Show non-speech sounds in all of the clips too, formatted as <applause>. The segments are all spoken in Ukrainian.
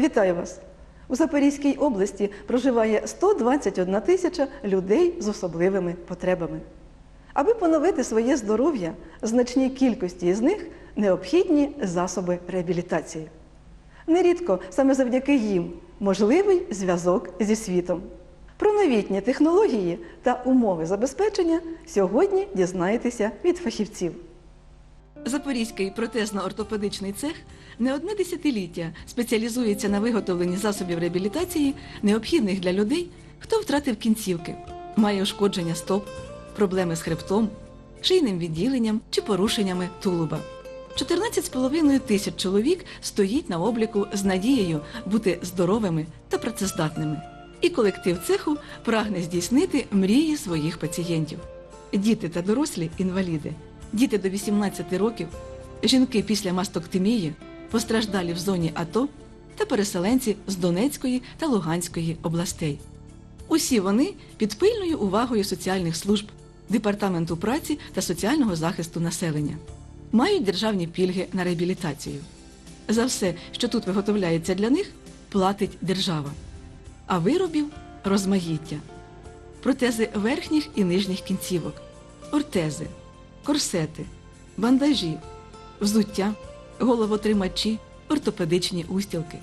Вітаю вас! У Запорізькій області проживає 121 тисяча людей з особливими потребами. Аби поновити своє здоров'я, значній кількості з них необхідні засоби реабілітації. Нерідко саме завдяки їм можливий зв'язок зі світом. Про новітні технології та умови забезпечення сьогодні дізнаєтеся від фахівців. Запорізький протезно-ортопедичний цех не одне десятиліття спеціалізується на виготовленні засобів реабілітації, необхідних для людей, хто втратив кінцівки, має ушкодження стоп, проблеми з хребтом, шийним відділенням чи порушеннями тулуба. 14,5 тисяч чоловік стоїть на обліку з надією бути здоровими та працездатними. І колектив цеху прагне здійснити мрії своїх пацієнтів. Діти та дорослі інваліди, діти до 18 років, жінки після мастоктемії, постраждалі в зоні АТО та переселенці з Донецької та Луганської областей. Усі вони під пильною увагою соціальних служб, департаменту праці та соціального захисту населення, мають державні пільги на реабілітацію. За все, що тут виготовляється для них, платить держава, а виробів розмаїття. Протези верхніх і нижніх кінцівок, ортези, корсети, бандажі, взуття, головотримачі, ортопедичні устілки.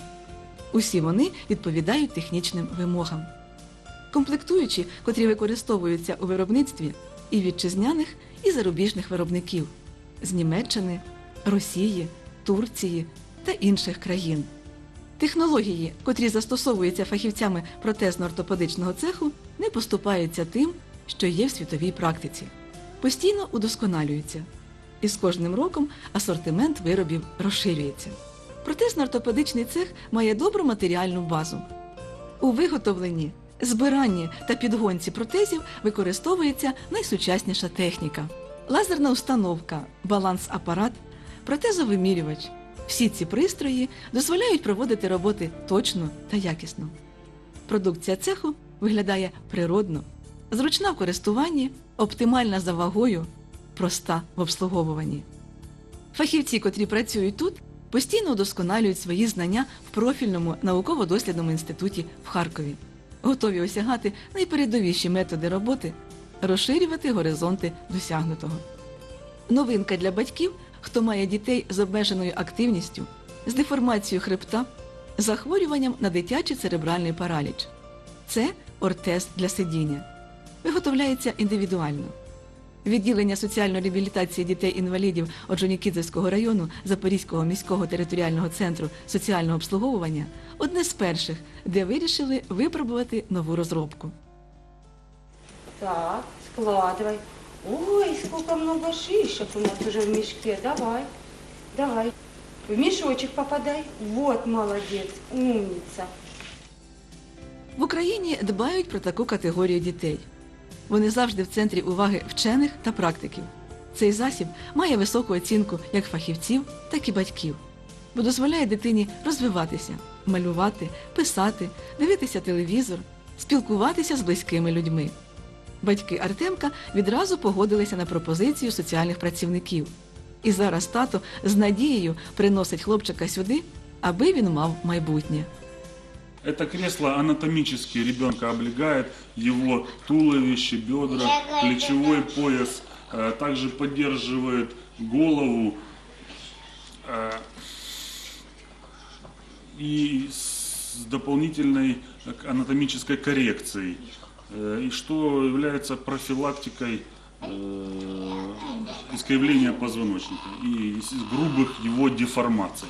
Усі вони відповідають технічним вимогам. Комплектуючі, котрі використовуються у виробництві і вітчизняних, і зарубіжних виробників з Німеччини, Росії, Турції та інших країн. Технології, котрі застосовуються фахівцями протезно-ортопедичного цеху, не поступаються тим, що є в світовій практиці. Постійно удосконалюються. І з кожним роком асортимент виробів розширюється. Протезно-ортопедичний цех має добру матеріальну базу. У виготовленні, збиранні та підгонці протезів використовується найсучасніша техніка: лазерна установка, баланс-апарат, протезовимірювач. Всі ці пристрої дозволяють проводити роботи точно та якісно. Продукція цеху виглядає природно, зручна в користуванні, оптимальна за вагою, проста в обслуговуванні. Фахівці, котрі працюють тут, постійно удосконалюють свої знання в профільному науково-дослідному інституті в Харкові, готові осягати найпередовіші методи роботи, розширювати горизонти досягнутого. Новинка для батьків, хто має дітей з обмеженою активністю, з деформацією хребта, захворюванням на дитячий церебральний параліч. Це ортез для сидіння. Виготовляється індивідуально. Відділення соціальної реабілітації дітей-інвалідів Оджонікідзевського району Запорізького міського територіального центру соціального обслуговування одне з перших, де вирішили випробувати нову розробку. Так, складывай. Ой, сколько много шишек у нас уже в мешке. Давай, давай. В мешочек попадай. Вот, молодец, умница. В Україні дбають про таку категорію дітей. Вони завжди в центрі уваги вчених та практиків. Цей засіб має високу оцінку як фахівців, так і батьків, бо дозволяє дитині розвиватися, малювати, писати, дивитися телевізор, спілкуватися з близькими людьми. Батьки Артемка відразу погодилися на пропозицію соціальних працівників. І зараз тато з надією приносить хлопчика сюди, аби він мав майбутнє. Это кресло анатомически ребенка облегает его туловище, бедра, плечевой пояс, э, также поддерживает голову. Э, и с дополнительной анатомической коррекцией, э, и что является профилактикой искривления позвоночника и грубых его деформаций.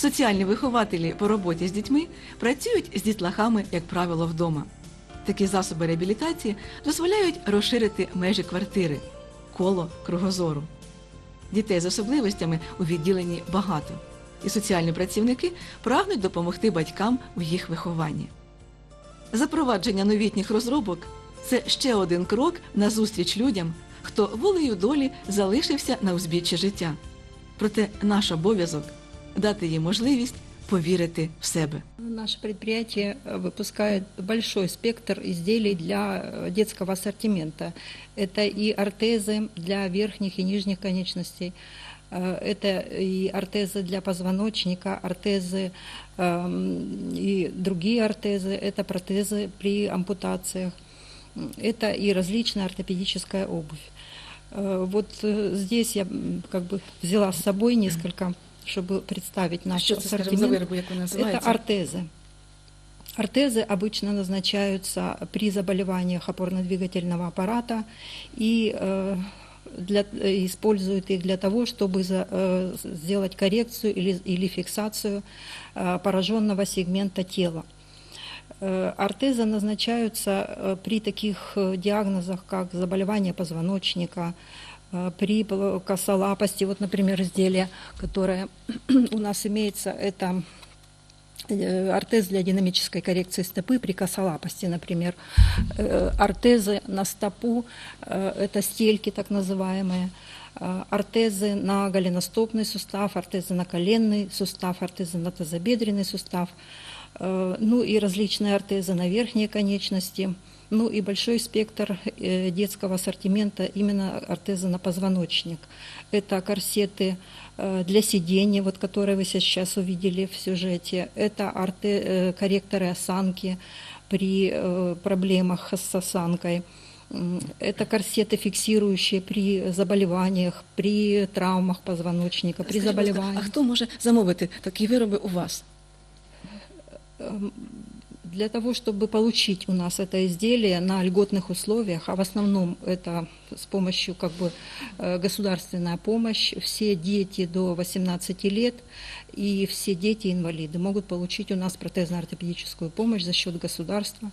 Соціальні вихователі по роботі з дітьми працюють з дітлахами, як правило, вдома. Такі засоби реабілітації дозволяють розширити межі квартири, коло кругозору. Дітей з особливостями у відділенні багато, і соціальні працівники прагнуть допомогти батькам у їх вихованні. Запровадження новітніх розробок це ще один крок назустріч людям, хто волею долі залишився на узбіччі життя. Проте наш обов'язок дати їм можливість повірити в себе. Наше предприятие э, выпускает большой спектр изделий для э, детского ассортимента. Это и ортезы для верхних и нижних конечностей, Э, Это и ортезы для позвоночника, ортезы эм, и другие ортезы, это протезы при ампутациях, М, это и различная ортопедическая обувь. Э, Вот э, здесь я м, как бы взяла с собой несколько, чтобы представить наш за ассортимент. вироби, як вони Это ортезы. Ортезы обычно назначаются при заболеваниях опорно-двигательного аппарата и э, для, э, используют их для того, чтобы за- э, сделать коррекцию или, или фиксацию э, пораженного сегмента тела. Э, Ортезы назначаются при таких диагнозах, как заболевание позвоночника, при пл- косолапости, вот, например, изделие, которое <clears throat> у нас имеется, это э, ортез для динамической коррекции стопы при косолапости, например. Э, Ортезы на стопу, э, это стельки так называемые, э, ортезы на голеностопный сустав, ортезы на коленный сустав, ортезы на тазобедренный сустав, э, ну и различные ортезы на верхние конечности, ну и большой спектр э, детского ассортимента именно ортезы на позвоночник. Это корсеты э, для сидения, вот которые вы сейчас увидели в сюжете. Это арте- э, корректоры осанки при проблемах с осанкой. Это корсеты, фиксирующие при заболеваниях, при травмах позвоночника, при ласка, заболеваниях. А хто може замовити такі вироби у вас? Для того, чтобы получить у нас это изделие на льготных условиях, а в основном это с помощью как бы э, государственная помощь, все дети до 18 лет и все дети-инвалиды могут получить у нас протезно-ортопедическую помощь за счет государства.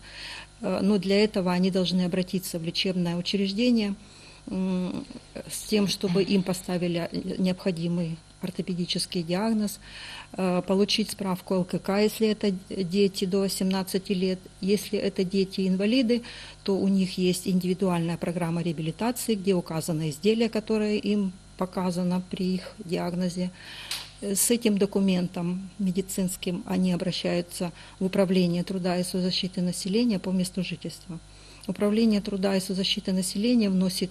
Э, Но для этого они должны обратиться в лечебное учреждение с тем, чтобы им поставили необходимый ортопедический диагноз, э, получить справку ЛКК, если это дети до 18 лет. Если это дети-инвалиды, то у них есть индивидуальная программа реабилитации, где указано изделие, которое им показано при их диагнозе. С этим документом медицинским они обращаются в Управление труда и соцзащиты населения по месту жительства. Управление труда и соцзащиты населения вносит,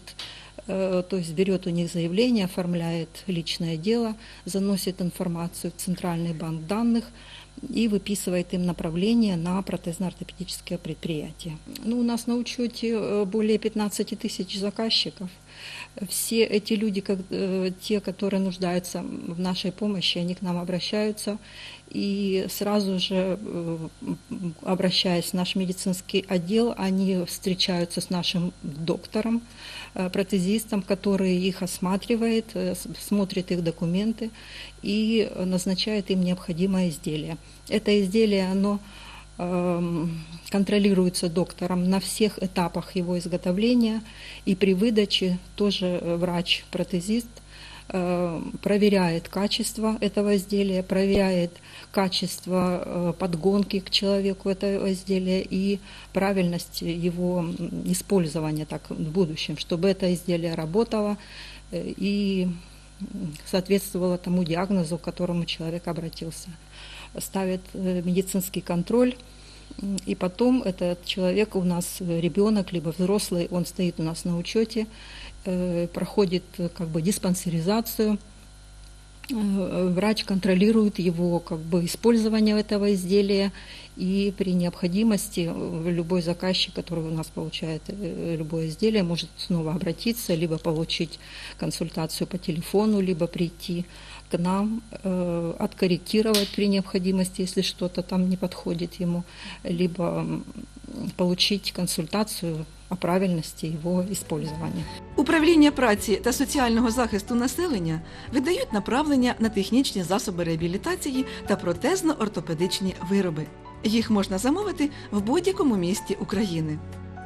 то есть берет у них заявление, оформляет личное дело, заносит информацию в Центральный банк данных и выписывает им направление на протезно-ортопедическое предприятие. Ну, у нас на учете э, более 15 тысяч заказчиков. Все эти люди, как, э, те, которые нуждаются в нашей помощи, они к нам обращаются. И сразу же, э, м, обращаясь в наш медицинский отдел, они встречаются с нашим доктором, э, протезистом, который их осматривает, э, с- смотрит их документы и э, назначает им необходимое изделие. Это изделие, оно эм, контролируется доктором на всех этапах его изготовления, и при выдаче тоже э, врач-протезист э, проверяет качество этого изделия, проверяет качество э, подгонки к человеку этого изделия и правильность его использования так, в будущем, чтобы это изделие работало и соответствовало тому диагнозу, к которому человек обратился. Ставит э, медицинский контроль, и потом этот человек у нас, э, ребенок, либо взрослый, он стоит у нас на учете, э, проходит как бы диспансеризацию, Врач контролирует его как бы использование этого изделия. И при необходимости любой заказчик, который у нас получает любое изделие, может снова обратиться, либо получить консультацию по телефону, либо прийти к нам, э, откорректировать при необходимости, если что-то там не подходит ему, либо получить консультацию о правильности его использования. Управління праці та соціального захисту населення видають направлення на технічні засоби реабілітації та протезно-ортопедичні вироби. Їх можна замовити в будь-якому місті України: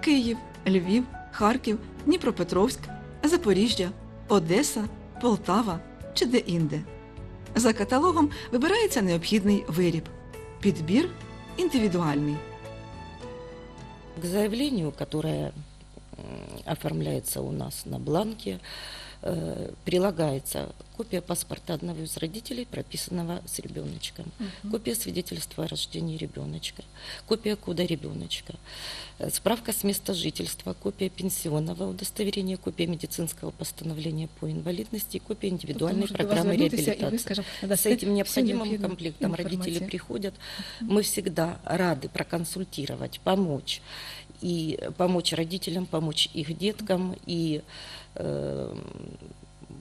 Київ, Львів, Харків, Дніпропетровськ, Запоріжжя, Одеса, Полтава чи де-інде. За каталогом вибирається необхідний виріб. Підбір індивідуальний. К заявлению, которое оформляється у нас на бланке, прилагается копия паспорта одного из родителей, прописанного с ребеночком, копия свидетельства о рождении ребеночка, копия кода ребеночка, э, справка с места жительства, копия пенсионного удостоверения, копия медицинского постановления по инвалидности и копия индивидуальной Тобто можуть до вас программы звернутися, і ви, реабилитации. скажімо, С надасте этим всю необходимым необхідну комплектом родители інформацію. приходят. Мы всегда рады проконсультировать, помочь. И помочь родителям, помочь их деткам. И, э,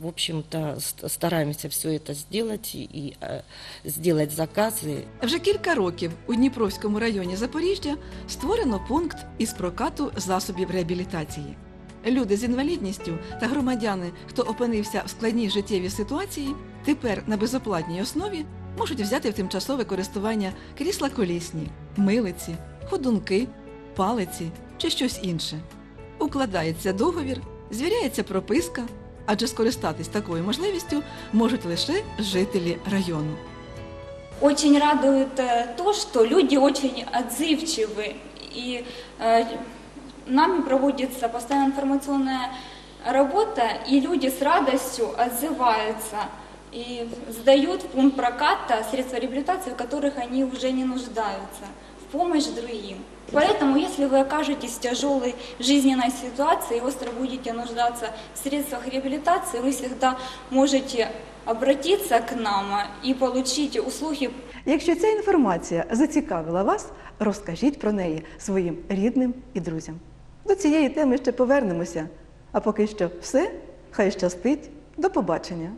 в общем-то, ст- стараемся все это сделать и, и, э, сделать заказы. Вже кілька років у Дніпровському районі Запоріжжя створено пункт із прокату засобів реабілітації. Люди з інвалідністю та громадяни, хто опинився в складній життєвій ситуації, тепер на безоплатній основі можуть взяти в тимчасове користування крісла колісні, милиці, ходунки, палиці чи щось інше. Укладається договір, звіряється прописка, адже скористатись такою можливістю можуть лише жителі району. Очень радует э, то, что люди очень отзывчивы. И э, нами проводится постоянно информационная работа, и люди с радостью отзываются и сдают в пункт проката средства реабилитации, в которых они уже не нуждаются, в помощь другим. Поэтому, если вы окажетесь в тяжелой жизненной ситуации и остро будете нуждаться в средствах реабилитации, вы всегда можете обратиться к нам и получить услуги Якщо ця інформація зацікавила вас, розкажіть про неї своїм рідним і друзям. До цієї теми ще повернемося. А поки що все, хай щастить, до побачення.